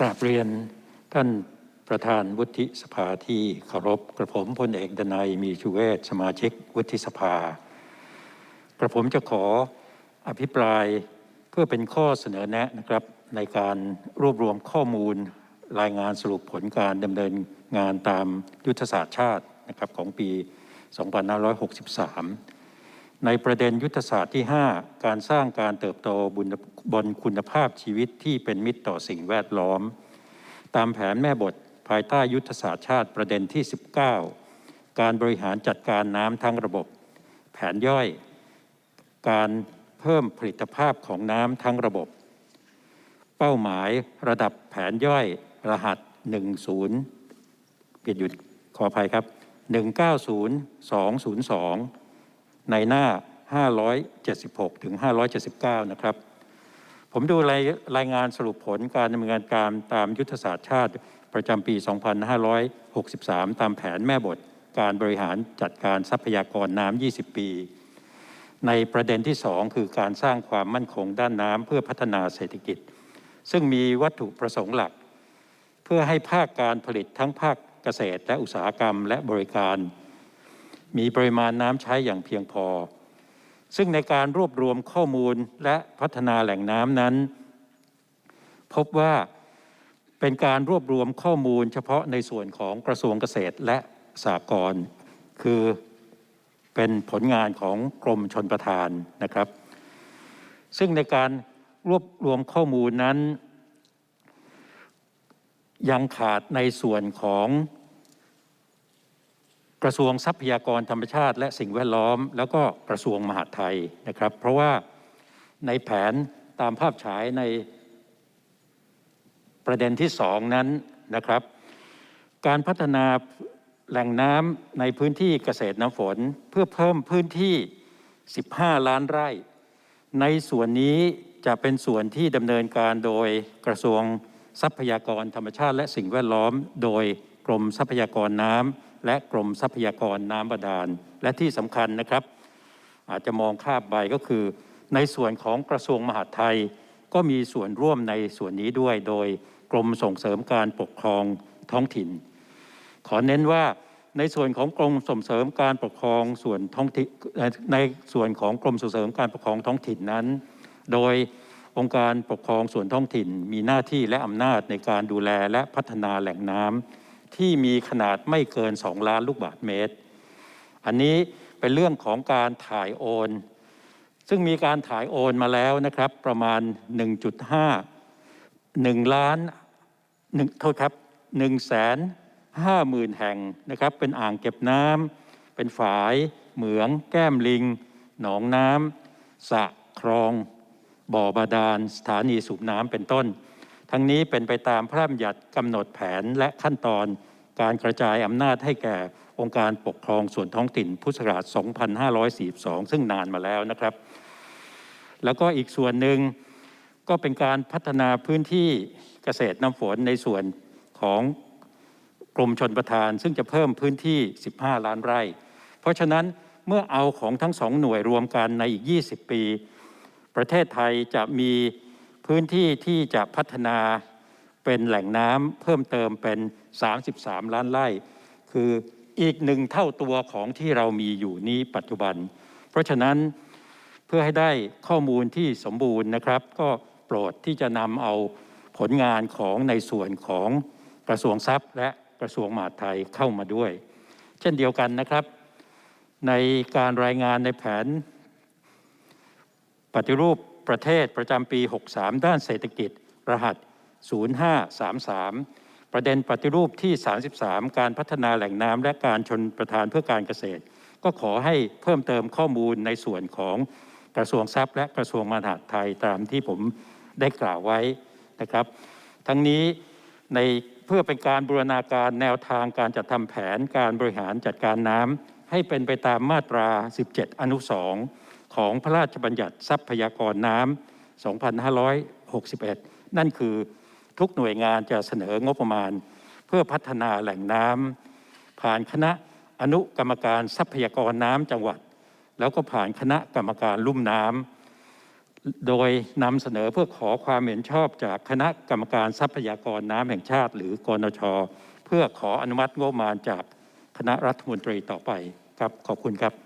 กราบเรียนท่านประธานวุฒิสภาที่เคารพกระผมพลเอกดนัยมีชูเวศสมาชิกวุฒิสภา กระผมจะขออภิปรายเพื่อเป็นข้อเสนอแนะนะครับในการรวบรวมข้อมูลรายงานสรุปผลการดำเนินงานตามยุทธศาสตร์ชาตินะครับของปี 2563 ในประเด็นยุทธศาสตร์ที่ 5 การสร้างการเติบโตบนบนคุณภาพชีวิตที่เป็นมิตรต่อสิ่งแวดล้อม ตามแผนแม่บทภายใต้ยุทธศาสตร์ชาติประเด็นที่ 19 การบริหารจัดการน้ำทั้งระบบ แผนย่อย การเพิ่มผลิตภาพของน้ำทั้งระบบ เป้าหมายระดับแผนย่อยรหัส 10ผิดหยุดขออภัยครับ 190202 ในหน้า 576 ถึง 579 นะครับ ผมดูรายรายงานสรุปผลการดำเนินการตามยุทธศาสตร์ชาติประจำปี 2563 ตามแผนแม่บทการบริหารจัดการทรัพยากรน้ำ 20 ปี ในประเด็นที่ 2 คือการสร้างความมั่นคงด้านน้ำเพื่อพัฒนาเศรษฐกิจ ซึ่งมีวัตถุประสงค์หลัก เพื่อให้ภาคการผลิตทั้งภาคเกษตรและอุตสาหกรรมและบริการ มีปริมาณน้ำใช้อย่างเพียงพอ ซึ่งในการรวบรวมข้อมูลและพัฒนาแหล่งน้ำนั้น พบว่าเป็นการรวบรวมข้อมูลเฉพาะในส่วนของกระทรวงเกษตรและสหกรณ์คือเป็นผลงานของกรมชนประทานนะครับ ซึ่งในการรวบรวมข้อมูลนั้น ยังขาดในส่วนของ ระทรวงทรัพยากรธรรมชาติ และสิ่งแวดล้อม แล้วก็กระทรวงมหาดไทยนะครับ เพราะว่าในแผนตามภาพฉายในประเด็นที่สองนั้นนะครับ การพัฒนาแหล่งน้ำในพื้นที่เกษตรน้ำฝน เพื่อเพิ่มพื้นที่ 15 ล้านไร่ ในส่วนนี้จะเป็นส่วนที่ดำเนินการโดยกระทรวงทรัพยากรธรรมชาติ และสิ่งแวดล้อมโดย กรมทรัพยากรน้ำและกรมทรัพยากรน้ำบาดาล และที่สำคัญนะครับ อาจจะมองข้ามไปก็คือ ในส่วนของกระทรวงมหาดไทย ก็มีส่วนร่วมในส่วนนี้ด้วยโดยกรมส่งเสริมการปกครองท้องถิ่น ขอเน้นว่าในส่วนของกรมส่งเสริมการปกครองส่วนท้องถิ่นในส่วนของกรมส่งเสริมการปกครองท้องถิ่นนั้น โดยองค์การปกครองส่วนท้องถิ่น มีหน้าที่และอำนาจในการดูแลและพัฒนาแหล่งน้ำ ที่มีขนาดไม่เกิน 2 ล้านลูกบาศก์เมตร อันนี้เป็นเรื่องของการถ่ายโอน ซึ่งมีการถ่ายโอนมาแล้วนะครับ ประมาณ 1.5 1 ล้านหนึ่งโทษครับ1แสนห้าหมื่นแห่งนะครับ เป็นอ่างเก็บน้ำเป็นฝาย เหมือง แก้มลิง หนองน้ำสระคลอง บ่อบาดาล สถานีสูบน้ำเป็นต้น ทั้งนี้เป็นไปตามพระราชบัญญัติกำหนดแผนและขั้นตอนการกระจายอำนาจให้แก่องค์การปกครองส่วนท้องถิ่นพุทธศักราช 2542 ซึ่งนานมาแล้วนะครับ แล้วก็อีกส่วนหนึ่งก็เป็นการพัฒนาพื้นที่เกษตรน้ำฝนในส่วนของกรมชนประทาน ซึ่งจะเพิ่มพื้นที่ 15 ล้านไร่ เพราะฉะนั้นเมื่อเอาของทั้งสองหน่วยรวมกันในอีก 20 ปี ประเทศไทยจะมี พื้นที่ที่จะพัฒนาเป็นแหล่งน้ำเพิ่มเติมเป็น 33 ล้านไร่ คืออีกหนึ่งเท่าตัวของที่เรามีอยู่นี้ปัจจุบัน เพราะฉะนั้นเพื่อให้ได้ข้อมูลที่สมบูรณ์นะครับ ก็โปรดที่จะนำเอาผลงานของในส่วนของกระทรวงทรัพย์ และกระทรวงมหาดไทยเข้ามาด้วย เช่นเดียวกันนะครับ ในการรายงานในแผน ปฏิรูป ประเทศประจำปี 63 ด้านเศรษฐกิจ รหัส 0533 ประเด็นปฏิรูปที่ 33 การพัฒนาแหล่งน้ำและการชนประทานเพื่อการเกษตร ก็ขอให้เพิ่มเติมข้อมูลในส่วนของกระทรวงทรัพย์ และกระทรวงมหาดไทยตามที่ผมได้กล่าวไว้นะครับ ทั้งนี้ในเพื่อเป็นการบูรณาการแนวทางการจัดทำแผนการบริหารจัดการน้ำให้เป็นไปตามมาตรา 17 อนุ 2 ของพระราชบัญญัติทรัพยากรน้ำ 2561 นั่นคือทุกหน่วยงานจะเสนองบประมาณ เพื่อพัฒนาแหล่งน้ำผ่านคณะอนุกรรมการทรัพยากรน้ำจังหวัด แล้วก็ผ่านคณะกรรมการลุ่มน้ำโดยนำเสนอเพื่อขอความเห็นชอบจากคณะกรรมการทรัพยากรน้ำแห่งชาติ หรือกนช เพื่อขออนุมัติงบประมาณจากคณะรัฐมนตรีต่อไปครับขอบคุณครับ